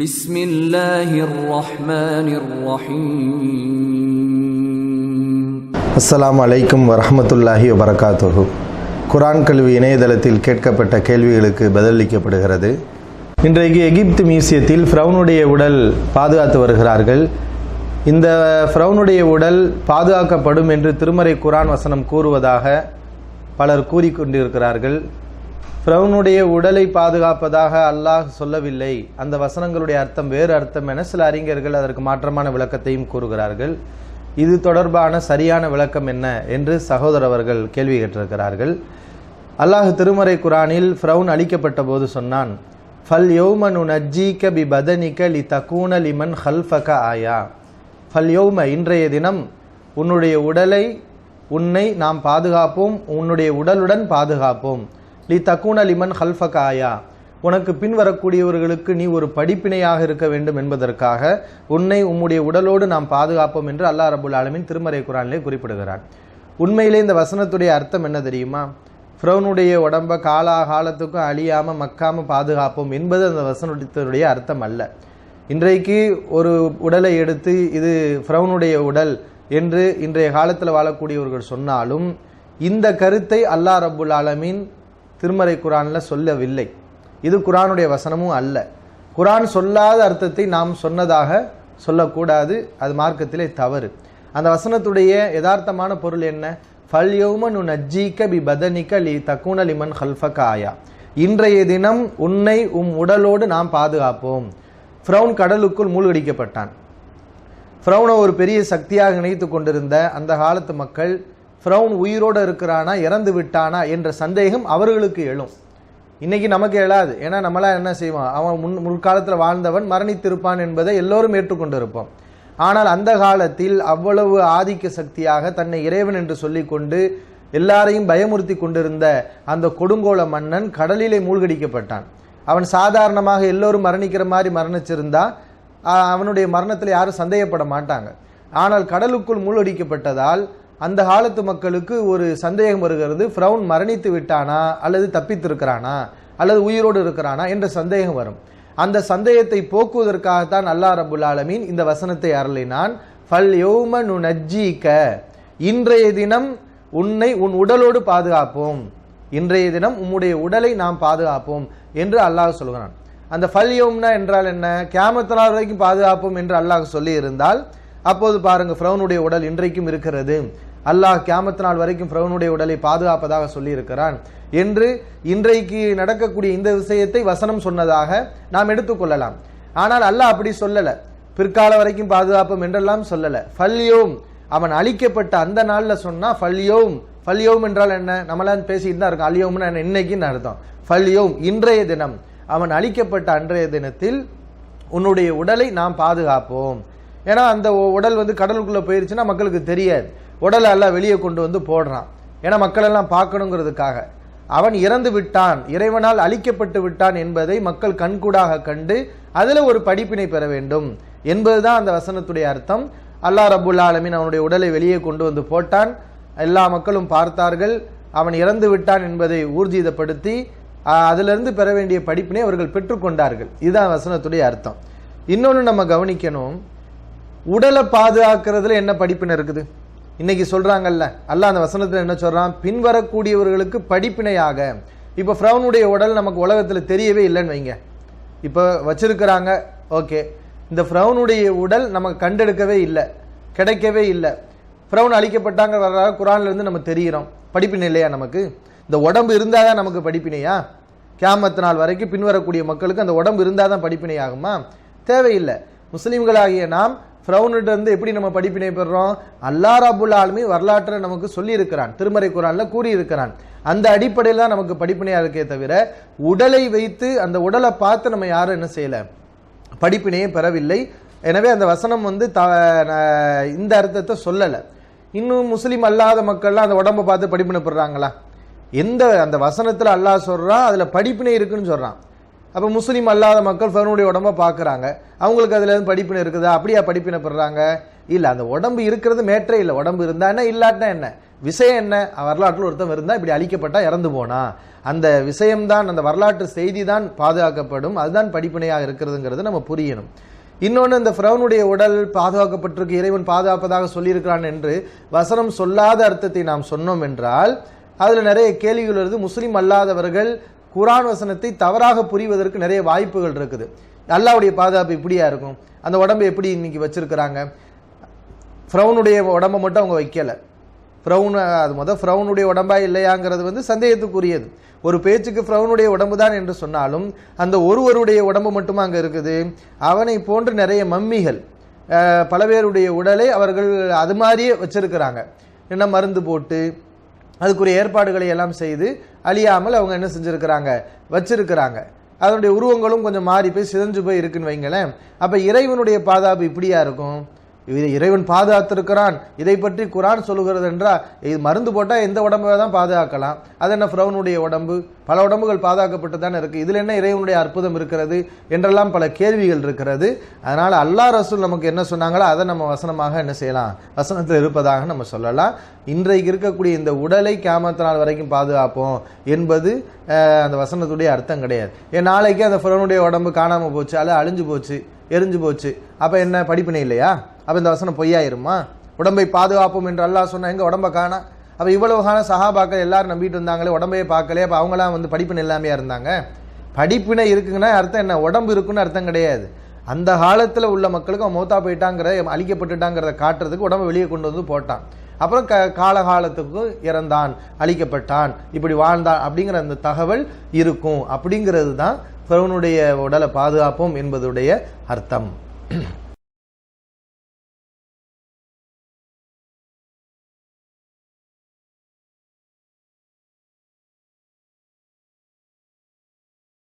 بسم الله الرحمن الرحيم அஸ்ஸலாமு அலைக்கும் வரஹ்மத்துல்லாஹி வபரகாத்துஹு குரான் கல்வி இணையதளத்தில் கேட்கப்பட்ட கேள்விகளுக்கு பதிலளிக்கப்படுகிறது இன்றைக்கு எகிப்து மியூசியத்தில் ஃப்ரௌனுடைய உடல் பாதுகாத்து வருகிறார்கள் இந்த ஃப்ரௌனுடைய உடல் பாதுகாக்கப்படும் என்று திருமறை குரான் வசனம் கூறுவதாக பலர் கூறிக்கொண்டிருக்கிறார்கள் ஃப்ரௌனுடைய உடலை பாதுகாப்பதாக அல்லாஹ் சொல்லவில்லை. அந்த வசனங்களுடைய அர்த்தம் வேறு அர்த்தம் என சில அறிஞர்கள் அதற்கு மாற்றமான விளக்கத்தையும் கூறுகிறார்கள். இது தொடர்பான சரியான விளக்கம் என்ன என்று சகோதரர் அவர்கள் கேள்வி கேட்டிருக்கிறார்கள். அல்லாஹ் திருமறை குரானில் ஃப்ரௌன் அளிக்கப்பட்ட போது சொன்னான் ஃபல் யௌமனு நஜ்ஜீக பி பதனிக லி தக்கூன லிமன் ஹல்ஃபக ஆயா. ஃபல் யௌம இன்றைய தினம் உன்னுடைய உடலை உன்னை நாம் பாதுகாப்போம் உன்னுடைய உடலுடன் பாதுகாப்போம். லி தக்கூன லிமன் ஹல்ஃபக ஆயா உனக்கு பின்வரக்கூடியவர்களுக்கு நீ ஒரு படிப்பினையாக இருக்க வேண்டும் என்பதற்காக உன்னை உம்முடைய உடலோடு நாம் பாதுகாப்போம் என்று அல்லா ரபுல் ஆலமின் திருமறை குரானிலே குறிப்பிடுகிறார். உண்மையிலே இந்த வசனத்துடைய அர்த்தம் என்ன தெரியுமா? ஃப்ரௌனுடைய உடம்ப காலா காலத்துக்கும் அழியாம மக்காம பாதுகாப்போம் என்பது அந்த வசனத்துடைய அர்த்தம் அல்ல. இன்றைக்கு ஒரு உடலை எடுத்து இது ஃப்ரௌனுடைய உடல் என்று இன்றைய காலத்தில் வாழக்கூடியவர்கள் சொன்னாலும் இந்த கருத்தை அல்லாஹ் ரபுல் ஆலமீன் திருமறை குரானில் சொல்லவில்லை. இது குரானுடைய வசனமும் அல்ல. குரான் சொல்லாத அர்த்தத்தை நாம் சொன்னதாக சொல்லக்கூடாது. அது மார்க்கத்திலே தவறு. அந்த வசனத்துடைய யதார்த்தமான பொருள் என்ன? ஃபல்யோமன் உன் நு நஜ்ஜீக்க பி பதனிக்க லி தக்குன லிமன் ஹல்ஃபக ஆயா. இன்றைய தினம் உன்னை உம் உடலோடு நாம் பாதுகாப்போம். ஃப்ரௌன் கடலுக்குள் மூழ்கடிக்கப்பட்டான். ஃப்ரௌனை ஒரு பெரிய சக்தியாக நினைத்து கொண்டிருந்த அந்த காலத்து மக்கள் ஃப்ரௌன் உயிரோடு இருக்கிறானா இறந்து விட்டானா என்ற சந்தேகம் அவர்களுக்கு எழும். இன்னைக்கு நமக்கு எழாது. ஏன்னா நம்மளாம் என்ன செய்வான் அவன் முன் முற்காலத்தில் வாழ்ந்தவன் மரணித்திருப்பான் என்பதை எல்லோரும் ஏற்றுக்கொண்டிருப்போம். ஆனால் அந்த காலத்தில் அவ்வளவு ஆதிக்க சக்தியாக தன்னை இறைவன் என்று சொல்லிக்கொண்டு எல்லாரையும் பயமுறுத்தி கொண்டிருந்த அந்த கொடுங்கோல மன்னன் கடலிலே மூழ்கடிக்கப்பட்டான். அவன் சாதாரணமாக எல்லோரும் மரணிக்கிற மாதிரி மரணிச்சிருந்தா அவனுடைய மரணத்தில் யாரும் சந்தேகப்பட மாட்டாங்க. ஆனால் கடலுக்குள் மூழ்கடிக்கப்பட்டதால் அந்த காலத்து மக்களுக்கு ஒரு சந்தேகம் வருகிறது. ஃப்ரௌன் மரணித்து விட்டானா? அல்லது தப்பித்திருக்கிறானா? அல்லது உயிரோடு இருக்கிறானா? என்ற சந்தேகம் வரும். அந்த சந்தேகத்தை போக்குவதற்காகத்தான் அல்லாஹ் ரபுல் ஆலமீன் இந்த வசனத்தை அருளினான். ஃபல் யௌம நுனஜ்ஜீக இன்றைய தினம் உன்னை உன் உடலோடு பாதுகாப்போம். இன்றைய தினம் உம்முடைய உடலை நாம் பாதுகாப்போம் என்று அல்லாஹ் சொல்கிறான். அந்த ஃபல் யோம்னா என்றால் என்ன? கேமத்து நாள் வரைக்கும் பாதுகாப்போம் என்று அல்லாஹ் சொல்லி இருந்தால் அப்போது பாருங்க ஃப்ரௌனுடைய உடல் இன்றைக்கும் இருக்கிறது. அல்லாஹ் கியாமத்து நாள் வரைக்கும் பிரவனுடைய உடலை பாதுகாப்பதாக சொல்லி இருக்கிறான் என்று இன்றைக்கு நடக்கக்கூடிய இந்த விஷயத்தை வசனம் சொன்னதாக நாம் எடுத்துக்கொள்ளலாம் ஆனால் அல்லாஹ் அப்படி சொல்லல. பிற்கால வரைக்கும் பாதுகாப்போம் என்றெல்லாம் சொல்லல. ஃபல்யோம் அவன் அழிக்கப்பட்ட அந்த நாள்ல சொன்னா ஃபல்யோம். ஃபல்யோம் என்றால் என்ன? நம்மளாம் பேசிட்டு தான் இருக்கோம். அலியோம்னு என்ன? இன்னைக்குன்னு அர்த்தம். ஃபல்யோம் இன்றைய தினம். அவன் அழிக்கப்பட்ட அன்றைய தினத்தில் உன்னுடைய உடலை நாம் பாதுகாப்போம். ஏன்னா அந்த உடல் வந்து கடலுக்குள்ள போயிருச்சுன்னா மக்களுக்கு தெரியாது. உடலை எல்லாம் வெளியே கொண்டு வந்து போடுறான். ஏன்னா மக்கள் எல்லாம் பார்க்கணுங்கிறதுக்காக. அவன் இறந்து விட்டான். இறைவனால் அழிக்கப்பட்டு விட்டான் என்பதை மக்கள் கண்கூடாக கண்டு அதில் ஒரு படிப்பினை பெற வேண்டும். என்பதுதான் அந்த வசனத்துடைய அர்த்தம். அல்லாஹ் ரபுல் ஆலமின் அவனுடைய உடலை வெளியே கொண்டு வந்து போட்டான். எல்லா மக்களும் பார்த்தார்கள். அவன் இறந்து விட்டான் என்பதை ஊர்ஜிதப்படுத்தி அதிலிருந்து பெற வேண்டிய படிப்பினை அவர்கள் பெற்றுக்கொண்டார்கள். இதுதான் வசனத்துடைய அர்த்தம். இன்னொன்று நம்ம கவனிக்கணும். உடலை பாதுகாக்கிறதுல என்ன படிப்பினை இருக்குது? இன்னைக்கு சொல்றாங்கல்ல அல்ல அந்த வசனத்துல என்ன சொல்றான்? பின்வரக்கூடியவர்களுக்கு படிப்பினையாக. இப்ப ஃப்ரௌனுடைய உடல் நமக்கு உலகத்துல தெரியவே இல்லைன்னு வைங்க. இப்ப வச்சிருக்கிறாங்க ஓகே. இந்த ஃப்ரௌனுடைய உடல் நமக்கு கண்டெடுக்கவே இல்லை கிடைக்கவே இல்லை. ஃப்ரௌன் அழிக்கப்பட்டாங்க வர்றாங்க குரான்ல இருந்து நம்ம தெரிகிறோம். படிப்பினை இல்லையா நமக்கு? இந்த உடம்பு இருந்தாதான் நமக்கு படிப்பினையா? கியாமத்து நாள் வரைக்கும் பின்வரக்கூடிய மக்களுக்கு அந்த உடம்பு இருந்தாதான் படிப்பினை ஆகுமா தேவையில்லை. முஸ்லீம்களாகிய நாம் ஃப்ரௌன்கிட்ட இருந்து எப்படி நம்ம படிப்பினை பெறுறோம் அல்லா ரபுல் ஆலமீன் வரலாற்றை நமக்கு சொல்லி இருக்கிறான் திருமறை குரான்ல கூறி இருக்கிறான் அந்த அடிப்படையில் தான் நமக்கு படிப்பினையா இருக்கே தவிர உடலை வைத்து அந்த உடலை பார்த்து நம்ம யாரும் என்ன செய்யல? படிப்பினையே பெறவில்லை. எனவே அந்த வசனம் வந்து த இந்த அர்த்தத்தை சொல்லலை. இன்னும் முஸ்லீம் அல்லாத மக்கள்லாம் அந்த உடம்பை பார்த்து படிப்பினை பெறுறாங்களா? எந்த அந்த வசனத்தில் அல்லாஹ் சொல்றான் அதுல படிப்பினை இருக்குன்னு சொல்றான். அப்போ முஸ்லீம் அல்லாத மக்கள் ஃபர்னுடைய உடம்ப பார்க்குறாங்க அவங்களுக்கு அதில் எதுவும் படிப்பினை இருக்குதா? அப்படியா படிப்பினை பெறுறாங்க இல்லை அந்த உடம்பு இருக்கிறது மேற்றே இல்லை. உடம்பு இருந்தா என்ன இல்லாட்டினா என்ன? விஷயம் என்ன? வரலாற்றில் ஒருத்தன் இருந்தால் இப்படி அழிக்கப்பட்டா இறந்து போனா. அந்த விஷயம்தான் அந்த வரலாற்று செய்தி தான் பாதுகாக்கப்படும். அதுதான் படிப்பினையாக இருக்கிறதுங்கிறது நம்ம புரியணும். இன்னொன்று இந்த ஃப்ரௌனுடைய உடல் பாதுகாக்கப்பட்டிருக்கு இறைவன் பாதுகாப்பதாக சொல்லியிருக்கிறான் என்று வசனம் சொல்லாத அர்த்தத்தை நாம் சொன்னோம் என்றால் அதில் நிறைய கேள்விகள் வருது. முஸ்லீம் அல்லாதவர்கள் குரான் வசனத்தை தவறாக புரிவதற்கு நிறைய வாய்ப்புகள் இருக்குது. அல்லாவுடைய பாதுகாப்பு இப்படியா இருக்கும்? அந்த உடம்பு எப்படி இன்னைக்கு வச்சிருக்கிறாங்க? ஃப்ரௌனுடைய உடம்பை மட்டும் அவங்க வைக்கல. ஃப்ரௌன் அது முதல் ஃப்ரௌனுடைய உடம்பா இல்லையாங்கிறது வந்து சந்தேகத்துக்குரியது. ஒரு பேச்சுக்கு ஃப்ரௌனுடைய உடம்பு தான் என்று சொன்னாலும் அந்த ஒருவருடைய உடம்பு மட்டுமா அங்கே இருக்குது? அவனை போன்று நிறைய மம்மிகள் பல பேருடைய உடலை அவர்கள் அது மாதிரியே வச்சிருக்கிறாங்க. என்ன மருந்து போட்டு அதுக்குரிய ஏற்பாடுகளை எல்லாம் செய்து அழியாமல் அவங்க என்ன செஞ்சுருக்கிறாங்க? வச்சிருக்கிறாங்க. அதனுடைய உருவங்களும் கொஞ்சம் மாறி போய் சிதைஞ்சு போய் இருக்குன்னு வைங்களேன். அப்போ இறைவனுடைய பாதுகாப்பு இப்படியா இருக்கும்? இதை இறைவன் பாதுகாத்திருக்கிறான். இதை பற்றி குரான் சொல்லுகிறது என்றால் இது மருந்து போட்டால் எந்த உடம்பை தான் பாதுகாக்கலாம்? அது என்ன ஃப்ரௌனுடைய உடம்பு? பல உடம்புகள் பாதுகாக்கப்பட்டு தானே இருக்குது இதில் என்ன இறைவனுடைய அற்புதம் இருக்கிறது என்றெல்லாம் பல கேள்விகள் இருக்கிறது. அதனால் அல்லாஹ் ரசூல் நமக்கு என்ன சொன்னாங்களோ அதை நம்ம வசனமாக என்ன செய்யலாம்? வசனத்தில் இருப்பதாக நம்ம சொல்லலாம். இன்றைக்கு இருக்கக்கூடிய இந்த உடலை கியாமத்து நாள் வரைக்கும் பாதுகாப்போம் என்பது அந்த வசனத்துடைய அர்த்தம் கிடையாது. ஏன் நாளைக்கு அந்த ஃப்ரௌனுடைய உடம்பு காணாமல் போச்சு அல்ல அழிஞ்சு போச்சு. எரிஞ்சு போச்சு. அப்போ என்ன படிப்பினை இல்லையா? அப்போ இந்த வசனம் பொய்யாயிருமா? உடம்பை பாதுகாப்போம் என்று அல்லாஹ் சொன்னா எங்க உடம்ப காணா? அப்போ இவ்வளவு கால சகாபாக்கள் எல்லாரும் நம்பிட்டு இருந்தாங்களே உடம்பையே பார்க்கலையே அப்போ அவங்களாம் வந்து படிப்பினை இல்லாமையா இருந்தாங்க? படிப்பினை இருக்குங்கன்னா அர்த்தம் என்ன? உடம்பு இருக்குன்னு அர்த்தம் கிடையாது. அந்த காலத்தில் உள்ள மக்களுக்கு அவன் மௌத்தா போயிட்டாங்கிற அழிக்கப்பட்டுட்டாங்கிறத காட்டுறதுக்கு உடம்பை வெளியே கொண்டு வந்து போட்டான். அப்புறம் க காலகாலத்துக்கு இறந்தான் அழிக்கப்பட்டான் இப்படி வாழ்ந்தான் அப்படிங்கிற அந்த தகவல் இருக்கும். அப்படிங்கிறது தான் பிரவனுடைய உடலை பாதுகாப்போம் என்பதுடைய அர்த்தம்.